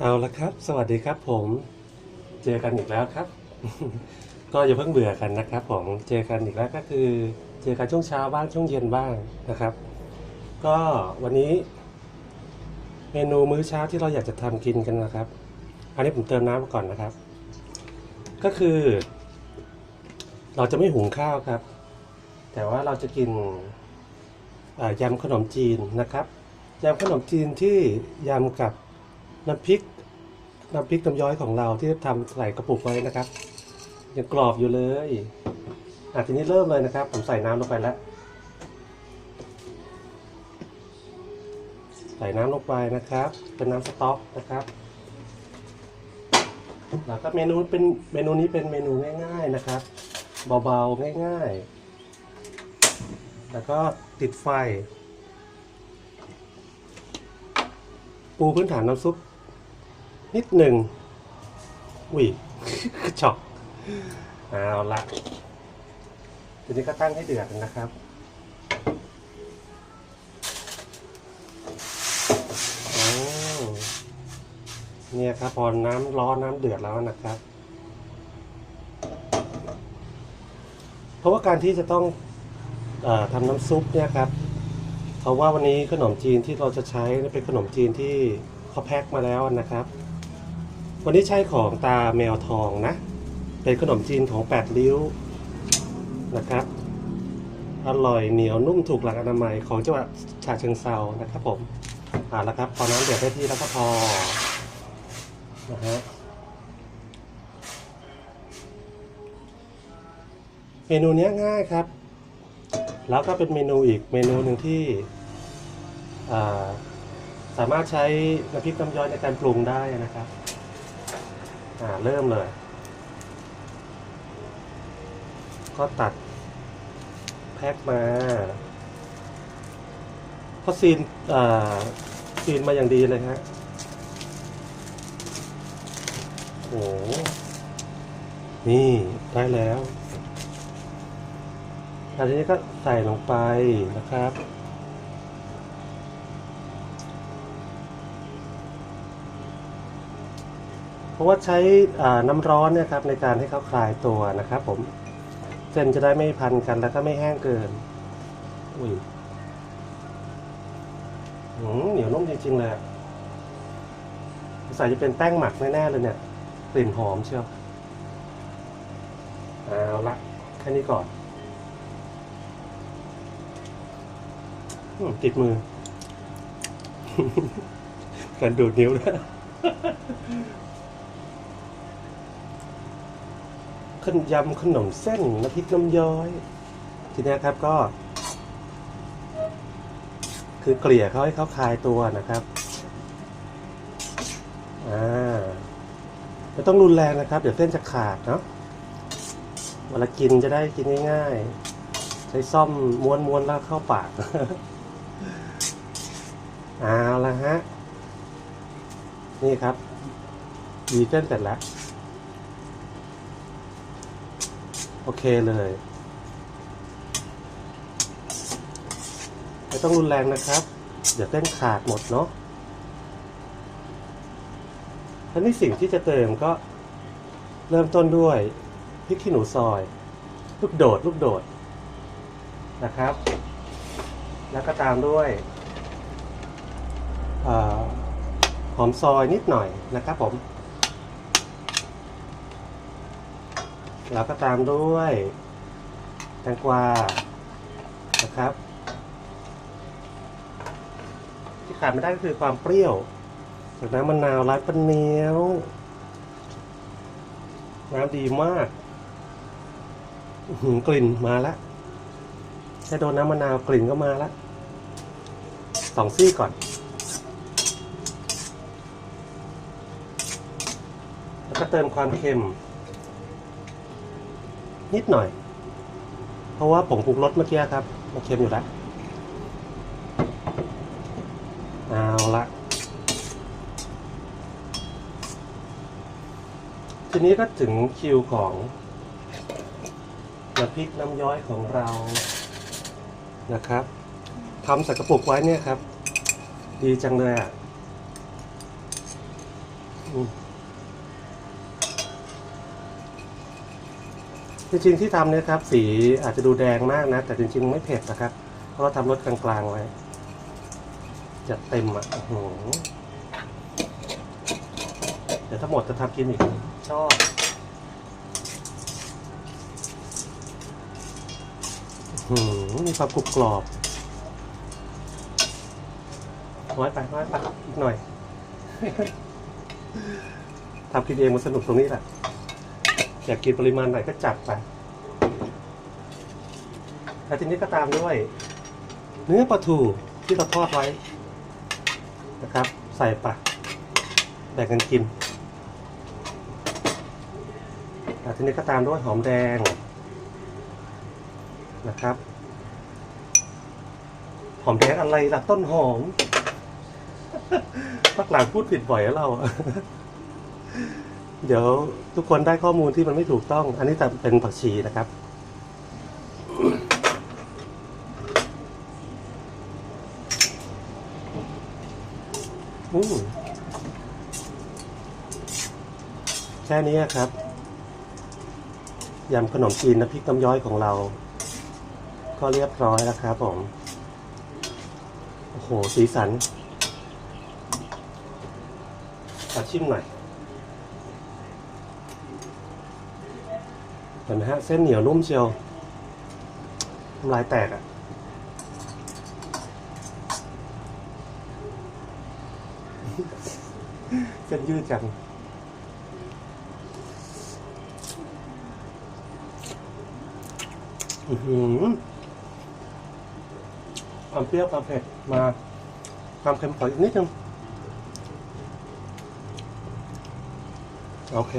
เอาละครับ สวัสดีครับผมเจอกันอีกแล้วครับ ก็อย่าเพิ่งเบื่อกันนะครับผมเจอกันอีกแล้วก็คือ เจอกันช่วงเช้าบ้างช่วงเย็นบ้างนะครับ ก็วันนี้ เมนูมื้อเช้าที่เราอยากจะทำกินกันนะครับ อันนี้ผมเติมน้ำมาก่อนนะครับ ก็คือ เราจะไม่หุงข้าวครับ แต่ว่าเราจะกินยำขนมจีนนะครับยำขนมจีนที่ยำกับ น้ำพริกน้ำพริกน้ำย้อยของเราที่ทำใส่กระปุกไว้นะครับ ยังกรอบอยู่เลยอะทีนี้เริ่มเลยนะครับ ผมใส่น้ำลงไปแล้ว ใส่น้ำลงไปนะครับ เป็นน้ำสต๊อกนะครับแล้วก็เมนูเป็นเมนูนี้เป็นเมนูง่ายๆนะครับ เบาๆง่ายๆ แล้วก็ติดไฟ ปูพื้นฐานน้ำซุป นิดหนึ่งอุ้ยช็อกเอาละทีนี้ก็ตั้งให้เดือดนะครับโอ้เนี่ยครับพอน้ำร้อนน้ำเดือดแล้วนะครับ เพราะว่าการที่จะต้องเออทำน้ำซุปเนี่ยครับ เพราะว่าวันนี้ขนมจีนที่เราจะใช้เป็นขนมจีนที่เขาแพ็คมาแล้วนะครับ วันนี้ใช้ของตาแมวทองนะ เป็นขนมจีนของแปดริ้วนะครับ อร่อยเหนียวนุ่มถูกหลักอนามัยของจังหวัดฉะเชิงเซานะครับผมอ่าแล้วครับพอน้ำเดือดได้ที่แล้วก็พอนะฮะเมนูนี้ง่ายครับ แล้วก็เป็นเมนูอีกเมนูหนึ่งที่สามารถใช้น้ำพริกน้ำย้อยในการปรุงได้นะครับ อ่าเริ่มเลย ก็ตัดแพ็คมาพอซีนอ่าซีนมาอย่างดีเลยฮะโอ้โหนี่ได้แล้วอันนี้ก็ใส่ลงไปนะครับ เพราะว่าใช้น้ำร้อนนี่ยครับในการให้เขาคลายตัวนะครับ ผมเส้นจะได้ไม่พันกันแล้วก็ไม่แห้งเกิน อุ้ยหืมเหนียวนุ่มจริงๆเลยใส่จะเป็นแป้งหมักแน่ๆเลยเนี่ยกลิ่นหอมเชียวเอาละแค่นี้ก่อนติดมือการดูดนิ้วด้วย ขนยำขนมเส้นน้ำพริกน้ำย้อย ทีนี้ครับก็ คือเกลี่ยเขาให้เขาคลายตัวนะครับอ่าไม่ต้องรุนแรงนะครับ เดี๋ยวเส้นจะขาดเนาะเวลากินจะได้กินง่ายๆ ใช้ซ่อมม้วนๆแล้วเข้าปากเอาละฮะ นี่ครับดีเส้นเสร็จแล้ว โอเคเลย ไม่ต้องรุนแรงนะครับ เดี๋ยวเส้นขาดหมดเนาะแล้วนี่สิ่งที่จะเติมก็เริ่มต้นด้วยพริกขี้หนูซอย ลูกโดด ลูกโดดนะครับ แล้วก็ตามด้วยอหอมซอยนิดหน่อยนะครับผม แล้วก็ตามด้วยแตงกวานะครับ ที่ขาดไม่ได้ก็คือความเปรี้ยว จากน้ำมะนาวร้านปนเนียวน้ำดีมากหืกลิ่นมาแล้วแค่โดนน้ำมะนาวกลิ่นก็มาแล้วสองซี่ก่อน แล้วก็เติมความเค็ม นิดหน่อย เพราะว่าผงปรุงรสเมื่อกี้ครับมันเค็มอยู่แล้วเอาละทีนี้ก็ถึงคิวของน้ำพริกน้ำย้อยของเรานะครับทำใส่กระปุกไว้เนี่ยครับ ดีจังเลยอะ อืม จริงๆที่ทำเนี่ยครับ สีอาจจะดูแดงมากนะ แต่จริงๆไม่เผ็ดนะครับ เพราะเราทำรสกลางๆไว้จัดเต็มอะโอ้โหเดี๋ยวถ้าหมดจะทำกินอีกชอบอื้อหือมีความกรุบกรอบน้อยไปน้อยไปอีกหน่อยทำกินเองมันสนุกตรงนี้แหละ อยากกินปริมาณไหนก็จัดไปแล้วทีนี้ก็ตามด้วย เนื้อปลาทูที่เราทอดไว้นะครับ ใส่ไปแบ่งกันกินแล้วทีนี้ก็ตามด้วยหอมแดงนะครับ หอมแดงอะไรล่ะต้นหอมพักหลังพูดผิดบ่อยแล้วเรา เดี๋ยวทุกคนได้ข้อมูลที่มันไม่ถูกต้อง อันนี้แต่เป็นผักชีนะครับอืมแค่นี้ครับ ยำขนมจีนน้ำพริกน้ำย้อยของเรา ก็เรียบร้อยแล้วครับผม โอ้โห สีสันขอชิมหน่อย เห็นไหมฮะ เส้นเหนียวนุ่มเชียวน้ำลายแตกอะ่ะเส้นยืดจังอือหือความเปรี้ยวความเผ็ดมาความเค็มขออีกนิดนึงโอเค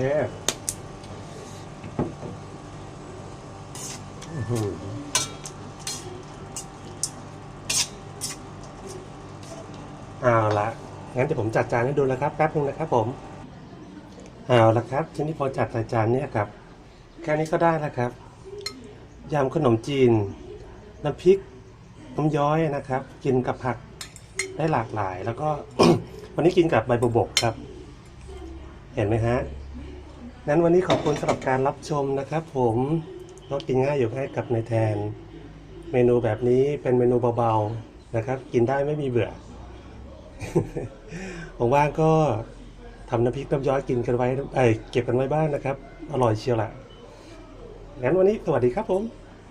อื้อหือ เอาละงั้นเดี๋ยวผมจัดจานให้ดูแล้วครับแป๊บนึงนะครับผม เอาละครับ ทีนี้พอจัดใส่จานเนี่ยครับ แค่นี้ก็ได้แล้วครับ ยำขนมจีน น้ำพริก น้ำย้อยนะครับ กินกับผักได้หลากหลาย แล้วก็ วันนี้กินกับใบบัวบกครับ เห็นไหมฮะ นั้นวันนี้ขอบคุณสำหรับการรับชมนะครับผม รสกินง่ายอยู่ให้กับในแทน เมนูแบบนี้เป็นเมนูเบาๆนะครับ กินได้ไม่มีเบื่อผมว่างก็ทำน้ำพริกน้ำย้อยกินกันไว้เอ้เก็บกันไว้บ้างนะครับ อร่อยเชียวแหละงั้นวันนี้สวัสดีครับผม